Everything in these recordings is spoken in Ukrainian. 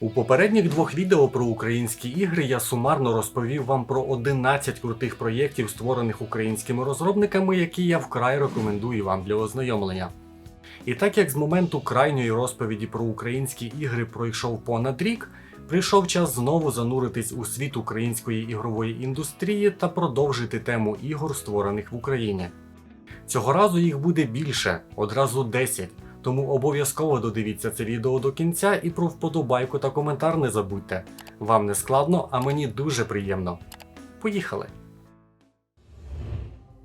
У попередніх двох відео про українські ігри я сумарно розповів вам про 11 крутих проєктів, створених українськими розробниками, які я вкрай рекомендую вам для ознайомлення. І так як з моменту крайньої розповіді про українські ігри пройшов понад рік, прийшов час знову зануритись у світ української ігрової індустрії та продовжити тему ігор, створених в Україні. Цього разу їх буде більше, одразу 10, тому обов'язково додивіться це відео до кінця і про вподобайку та коментар не забудьте. Вам не складно, а мені дуже приємно. Поїхали!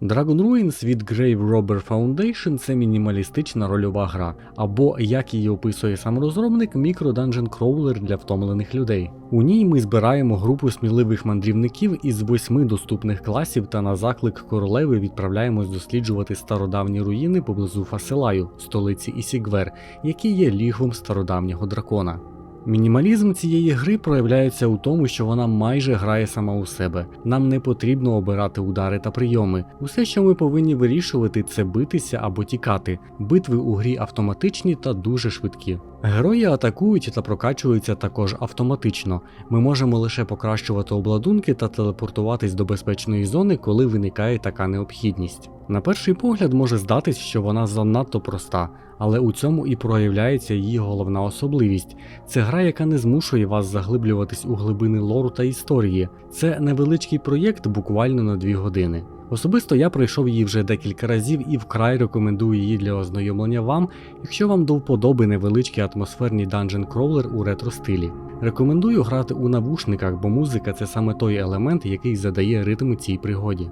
Dragon Ruins від Grave Robber Foundation це мінімалістична рольова гра, або, як її описує сам розробник, мікро-данжен кроулер для втомлених людей. У ній ми збираємо групу сміливих мандрівників із восьми доступних класів та на заклик королеви відправляємось досліджувати стародавні руїни поблизу Фасилаю, столиці Ісігвер, які є лігвом стародавнього дракона. Мінімалізм цієї гри проявляється у тому, що вона майже грає сама у себе. Нам не потрібно обирати удари та прийоми. Усе, що ми повинні вирішувати, це битися або тікати. Битви у грі автоматичні та дуже швидкі. Герої атакують та прокачуються також автоматично. Ми можемо лише покращувати обладунки та телепортуватись до безпечної зони, коли виникає така необхідність. На перший погляд може здатись, що вона занадто проста, але у цьому і проявляється її головна особливість. Це гра, яка не змушує вас заглиблюватись у глибини лору та історії. Це невеличкий проєкт буквально на 2 години. Особисто я пройшов її вже декілька разів і вкрай рекомендую її для ознайомлення вам, якщо вам до вподоби невеличкий атмосферний данжен кроулер у ретро стилі. Рекомендую грати у навушниках, бо музика це саме той елемент, який задає ритм цій пригоді.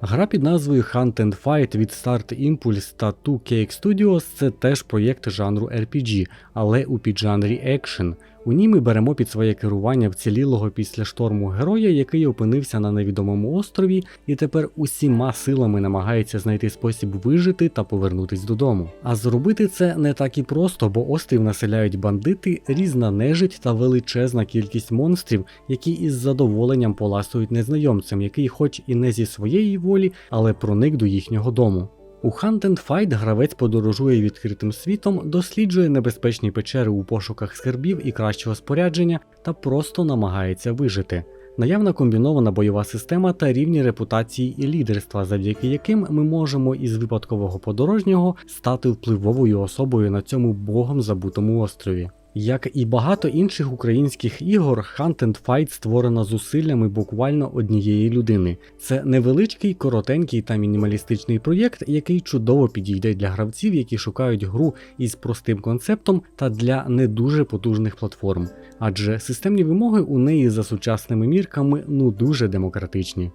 Гра під назвою Hunt and Fight від Start Impulse та 2Cake Studios це теж проєкт жанру RPG, але у піджанрі екшен. У ній ми беремо під своє керування вцілілого після шторму героя, який опинився на невідомому острові, і тепер усіма силами намагається знайти спосіб вижити та повернутись додому. А зробити це не так і просто, бо острів населяють бандити, різна нежить та величезна кількість монстрів, які із задоволенням поласують незнайомцям, який, хоч і не зі своєї волі, але проник до їхнього дому. У Hunt and Fight гравець подорожує відкритим світом, досліджує небезпечні печери у пошуках скарбів і кращого спорядження та просто намагається вижити. Наявна комбінована бойова система та рівні репутації і лідерства, завдяки яким ми можемо із випадкового подорожнього стати впливовою особою на цьому богом забутому острові. Як і багато інших українських ігор, Hunt and Fight створена зусиллями буквально однієї людини. Це невеличкий, коротенький та мінімалістичний проєкт, який чудово підійде для гравців, які шукають гру із простим концептом та для не дуже потужних платформ, адже системні вимоги у неї за сучасними мірками ну дуже демократичні.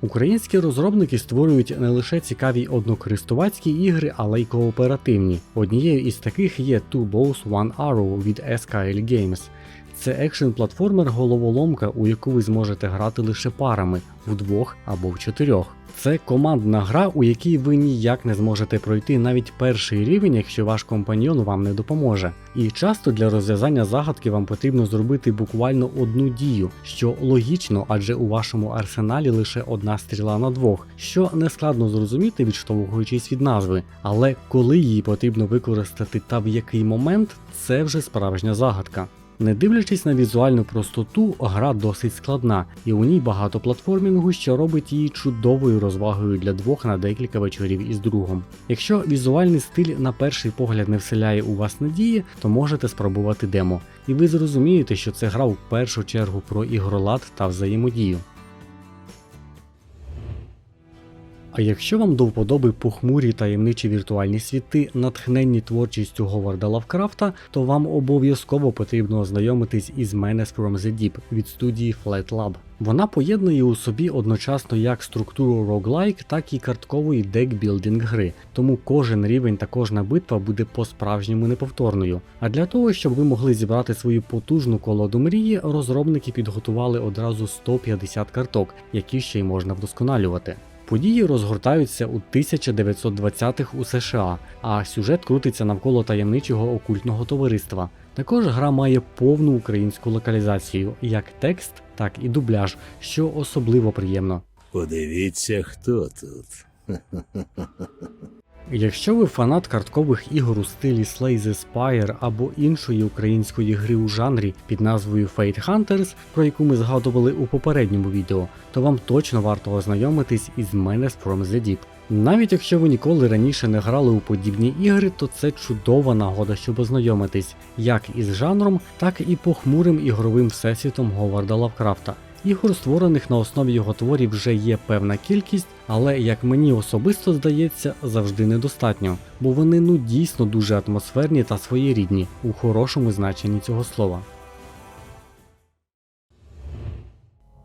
Українські розробники створюють не лише цікаві однокористувацькі ігри, але й кооперативні. Однією із таких є Two Bows One Arrow від SKL Games. Це екшн-платформер головоломка, у яку ви зможете грати лише парами вдвох або в чотирьох. Це командна гра, у якій ви ніяк не зможете пройти навіть перший рівень, якщо ваш компаньйон вам не допоможе. І часто для розв'язання загадки вам потрібно зробити буквально одну дію, що логічно, адже у вашому арсеналі лише одна стріла на двох, що не складно зрозуміти, відштовхуючись від назви. Але коли її потрібно використати та в який момент, це вже справжня загадка. Не дивлячись на візуальну простоту, гра досить складна, і у ній багато платформінгу, що робить її чудовою розвагою для двох на декілька вечорів із другом. Якщо візуальний стиль на перший погляд не вселяє у вас надії, то можете спробувати демо, і ви зрозумієте, що це гра в першу чергу про ігролад та взаємодію. А якщо вам до вподоби похмурі таємничі віртуальні світи, натхненні творчістю Говарда Лавкрафта, то вам обов'язково потрібно ознайомитись із Menace from the Deep від студії Flat Lab. Вона поєднує у собі одночасно як структуру роглайк, так і карткової декбілдинг гри, тому кожен рівень та кожна битва буде по-справжньому неповторною. А для того, щоб ви могли зібрати свою потужну колоду мрії, розробники підготували одразу 150 карток, які ще й можна вдосконалювати. Події розгортаються у 1920-х у США, а сюжет крутиться навколо таємничого окультного товариства. Також гра має повну українську локалізацію, як текст, так і дубляж, що особливо приємно. Подивіться, хто тут. Якщо ви фанат карткових ігор у стилі Slay the Spire або іншої української гри у жанрі під назвою Fate Hunters, про яку ми згадували у попередньому відео, то вам точно варто ознайомитись із Menace from the Deep. Навіть якщо ви ніколи раніше не грали у подібні ігри, то це чудова нагода, щоб ознайомитись як із жанром, так і похмурим ігровим всесвітом Говарда Лавкрафта. Ігор, створених на основі його творів, вже є певна кількість, але як мені особисто здається, завжди недостатньо, бо вони ну дійсно дуже атмосферні та своєрідні у хорошому значенні цього слова.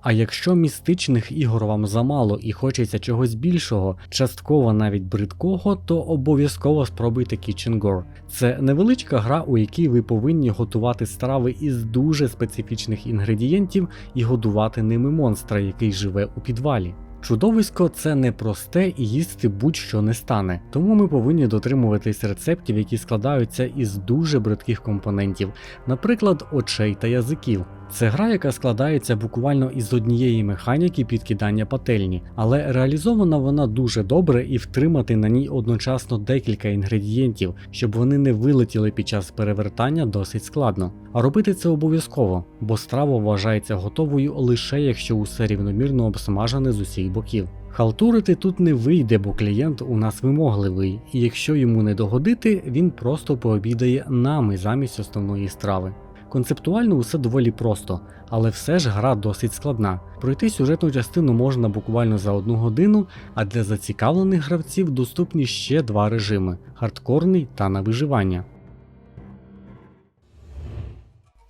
А якщо містичних ігор вам замало і хочеться чогось більшого, частково навіть бридкого, то обов'язково спробуйте Kitchen Gore. Це невеличка гра, у якій ви повинні готувати страви із дуже специфічних інгредієнтів і годувати ними монстра, який живе у підвалі. Чудовисько це непросте і їсти будь-що не стане, тому ми повинні дотримуватись рецептів, які складаються із дуже бридких компонентів, наприклад, очей та язиків. Це гра, яка складається буквально із однієї механіки підкидання пательні, але реалізована вона дуже добре і втримати на ній одночасно декілька інгредієнтів, щоб вони не вилетіли під час перевертання досить складно. А робити це обов'язково, бо страва вважається готовою лише якщо усе рівномірно обсмажене з усіх боків. Халтурити тут не вийде, бо клієнт у нас вимогливий, і якщо йому не догодити, він просто пообідає нами замість основної страви. Концептуально усе доволі просто, але все ж гра досить складна. Пройти сюжетну частину можна буквально за одну годину, а для зацікавлених гравців доступні ще два режими хардкорний та на виживання.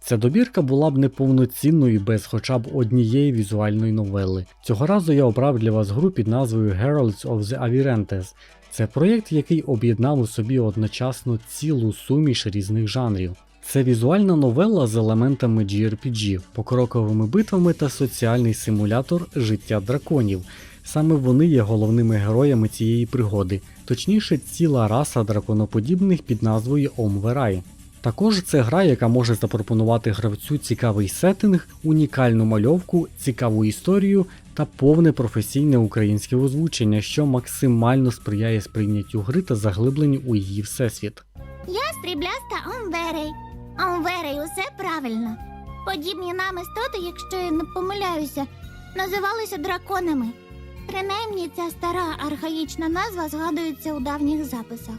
Ця добірка була б неповноцінною без хоча б однієї візуальної новели. Цього разу я обрав для вас гру під назвою Heralds of the Avirentes. Це проєкт, який об'єднав у собі одночасно цілу суміш різних жанрів. Це візуальна новела з елементами GRPG, покроковими битвами та соціальний симулятор життя драконів. Саме вони є головними героями цієї пригоди, точніше, ціла раса драконоподібних під назвою Омверай. Також це гра, яка може запропонувати гравцю цікавий сеттинг, унікальну мальовку, цікаву історію та повне професійне українське озвучення, що максимально сприяє сприйняттю гри та заглибленню у її всесвіт. Я стрібляста Омверей. Омверей, усе правильно. Подібні нам істоти, якщо я не помиляюся, називалися драконами. Принаймні ця стара архаїчна назва згадується у давніх записах.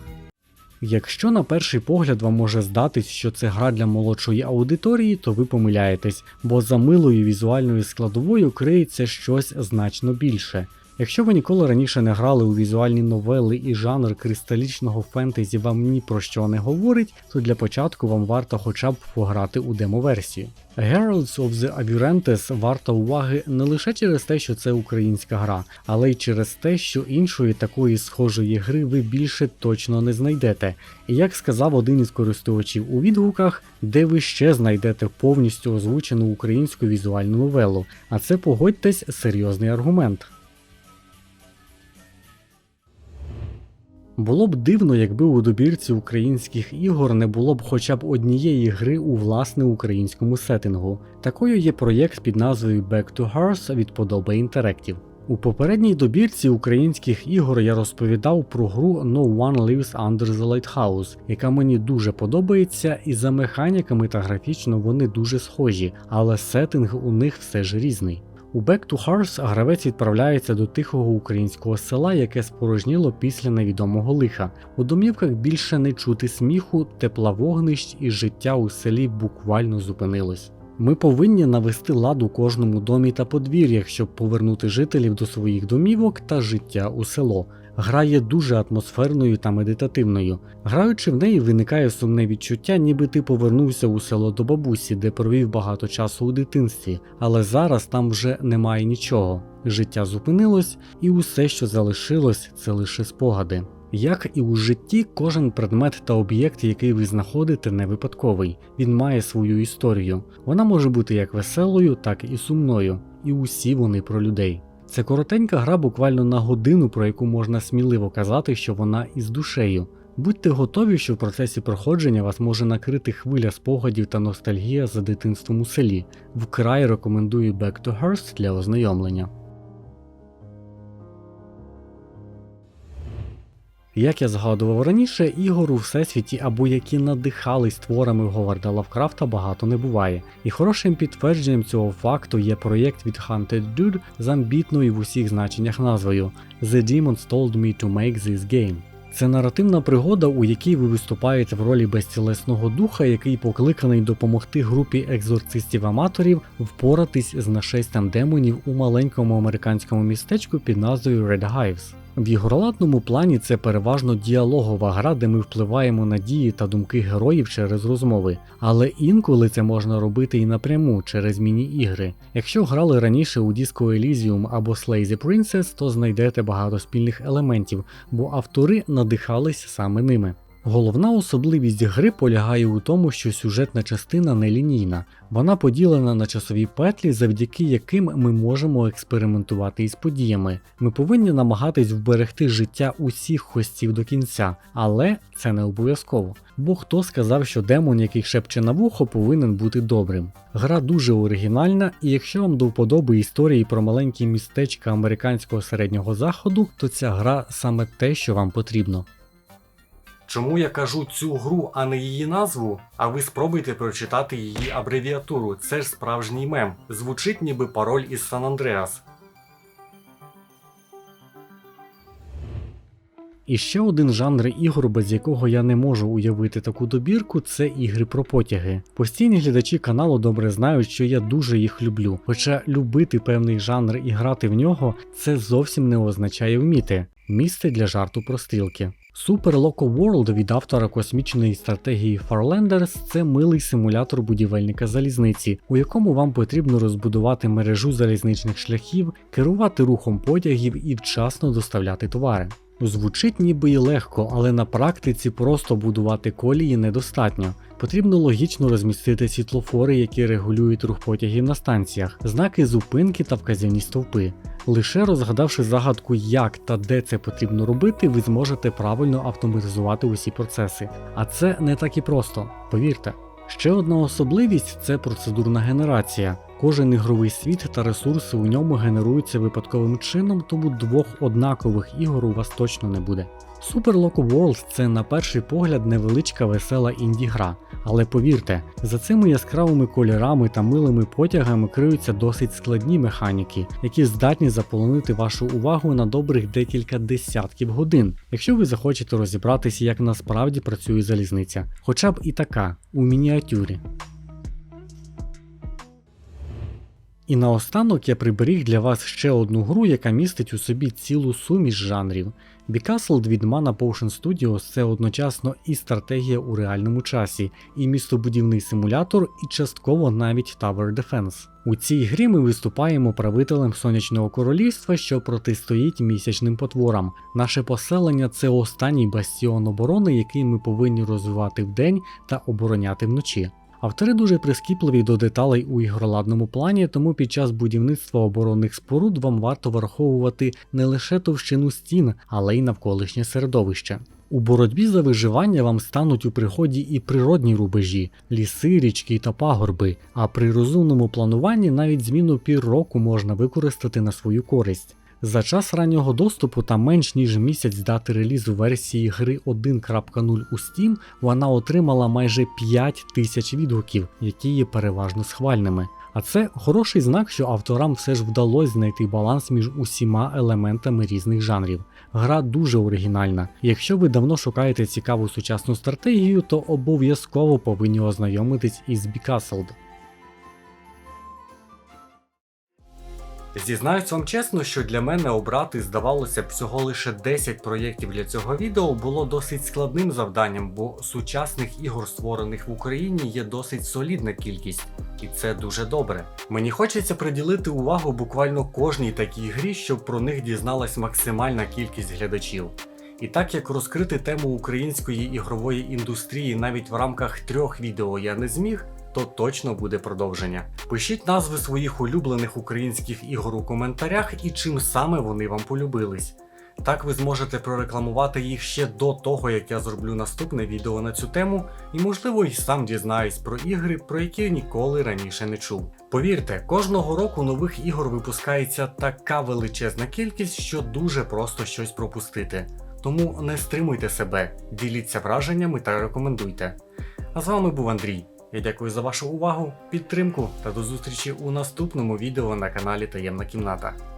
Якщо на перший погляд вам може здатись, що це гра для молодшої аудиторії, то ви помиляєтесь, бо за милою візуальною складовою криється щось значно більше. Якщо ви ніколи раніше не грали у візуальні новели і жанр кристалічного фентезі вам ні про що не говорить, то для початку вам варто хоча б пограти у демо-версію. Heralds of the Avirentes варта уваги не лише через те, що це українська гра, але й через те, що іншої такої схожої гри ви більше точно не знайдете. І як сказав один із користувачів у відгуках, де ви ще знайдете повністю озвучену українську візуальну новелу, а це погодьтесь серйозний аргумент. Було б дивно, якби у добірці українських ігор не було б хоча б однієї гри у власне українському сеттингу. Такою є проєкт під назвою Back to Hearth від Подоба Interactive. У попередній добірці українських ігор я розповідав про гру No One Lives Under the Lighthouse, яка мені дуже подобається, і за механіками та графічно вони дуже схожі, але сеттинг у них все ж різний. У Back to Hearth гравець відправляється до тихого українського села, яке спорожніло після невідомого лиха. У домівках більше не чути сміху, тепла вогнищ і життя у селі буквально зупинилось. Ми повинні навести лад у кожному домі та подвір'ях, щоб повернути жителів до своїх домівок та життя у село. Гра є дуже атмосферною та медитативною. Граючи в неї, виникає сумне відчуття, ніби ти повернувся у село до бабусі, де провів багато часу у дитинстві, але зараз там вже немає нічого. Життя зупинилось, і усе, що залишилось, це лише спогади. Як і у житті, кожен предмет та об'єкт, який ви знаходите, не випадковий. Він має свою історію. Вона може бути як веселою, так і сумною, і усі вони про людей. Це коротенька гра буквально на годину, про яку можна сміливо казати, що вона із душею. Будьте готові, що в процесі проходження вас може накрити хвиля спогадів та ностальгія за дитинством у селі. Вкрай рекомендую Back to Hearst для ознайомлення. Як я згадував раніше, ігор у всесвіті або які надихались творами Говарда Лавкрафта багато не буває. І хорошим підтвердженням цього факту є проєкт від Hunted Dude з амбітною в усіх значеннях назвою The Demons Told Me to Make This Game. Це наративна пригода, у якій ви виступаєте в ролі безцілесного духа, який покликаний допомогти групі екзорцистів-аматорів впоратись з нашестям демонів у маленькому американському містечку під назвою Red Hives. В ігроладному плані це переважно діалогова гра, де ми впливаємо на дії та думки героїв через розмови, але інколи це можна робити і напряму через міні-ігри. Якщо грали раніше у Disco Elysium або Slay the Princess, то знайдете багато спільних елементів, бо автори надихались саме ними. Головна особливість гри полягає у тому, що сюжетна частина нелінійна, вона поділена на часові петлі, завдяки яким ми можемо експериментувати із подіями. Ми повинні намагатись вберегти життя усіх хостів до кінця, але це не обов'язково. Бо хто сказав, що демон, який шепче на вухо, повинен бути добрим. Гра дуже оригінальна, і якщо вам до вподоби історії про маленькі містечка американського середнього заходу, то ця гра саме те, що вам потрібно. Чому я кажу цю гру, а не її назву? А ви спробуйте прочитати її абревіатуру. Це ж справжній мем. Звучить ніби пароль із Сан Андреас. І ще один жанр ігор, без якого я не можу уявити таку добірку, це ігри про потяги. Постійні глядачі каналу добре знають, що я дуже їх люблю. Хоча любити певний жанр і грати в нього це зовсім не означає вміти. Місце для жарту про стрілки. Super Loco World від автора космічної стратегії Farlanders – це милий симулятор будівельника залізниці, у якому вам потрібно розбудувати мережу залізничних шляхів, керувати рухом потягів і вчасно доставляти товари. Звучить ніби і легко, але на практиці просто будувати колії недостатньо. Потрібно логічно розмістити світлофори, які регулюють рух потягів на станціях, знаки зупинки та вказівні стовпи. Лише розгадавши загадку, як та де це потрібно робити, ви зможете правильно автоматизувати усі процеси. А це не так і просто, повірте. Ще одна особливість це процедурна генерація. Кожен ігровий світ та ресурси у ньому генеруються випадковим чином, тому двох однакових ігор у вас точно не буде. Super Loco World це на перший погляд невеличка весела інді-гра, але повірте, за цими яскравими кольорами та милими потягами криються досить складні механіки, які здатні заполонити вашу увагу на добрих декілька десятків годин, якщо ви захочете розібратися, як насправді працює залізниця, хоча б і така у мініатюрі. І наостанок я приберіг для вас ще одну гру, яка містить у собі цілу суміш жанрів. Bicastled від Mana Potion Studios це одночасно і стратегія у реальному часі, і містобудівний симулятор, і частково навіть Tower Defense. У цій грі ми виступаємо правителем сонячного королівства, що протистоїть місячним потворам. Наше поселення це останній бастіон оборони, який ми повинні розвивати вдень та обороняти вночі. Автори дуже прискіпливі до деталей у ігроладному плані, тому під час будівництва оборонних споруд вам варто враховувати не лише товщину стін, але й навколишнє середовище. У боротьбі за виживання вам стануть у пригоді і природні рубежі, ліси, річки та пагорби, а при розумному плануванні навіть зміну пір року можна використати на свою користь. За час раннього доступу та менш ніж місяць дати релізу версії гри 1.0 у Steam вона отримала майже 5 тисяч відгуків, які є переважно схвальними. А це хороший знак, що авторам все ж вдалося знайти баланс між усіма елементами різних жанрів. Гра дуже оригінальна. Якщо ви давно шукаєте цікаву сучасну стратегію, то обов'язково повинні ознайомитись із Bicastled. Зізнаюсь вам чесно, що для мене обрати, здавалося б, всього лише 10 проєктів для цього відео було досить складним завданням, бо сучасних ігор, створених в Україні, є досить солідна кількість, і це дуже добре. Мені хочеться приділити увагу буквально кожній такій грі, щоб про них дізналась максимальна кількість глядачів. І так як розкрити тему української ігрової індустрії навіть в рамках трьох відео я не зміг, то точно буде продовження. Пишіть назви своїх улюблених українських ігор у коментарях і чим саме вони вам полюбились. Так ви зможете прорекламувати їх ще до того, як я зроблю наступне відео на цю тему, і можливо і сам дізнаюсь про ігри, про які ніколи раніше не чув. Повірте, кожного року нових ігор випускається така величезна кількість, що дуже просто щось пропустити. Тому не стримуйте себе, діліться враженнями та рекомендуйте. А з вами був Андрій. Я дякую за вашу увагу, підтримку та до зустрічі у наступному відео на каналі Таємна Кімната.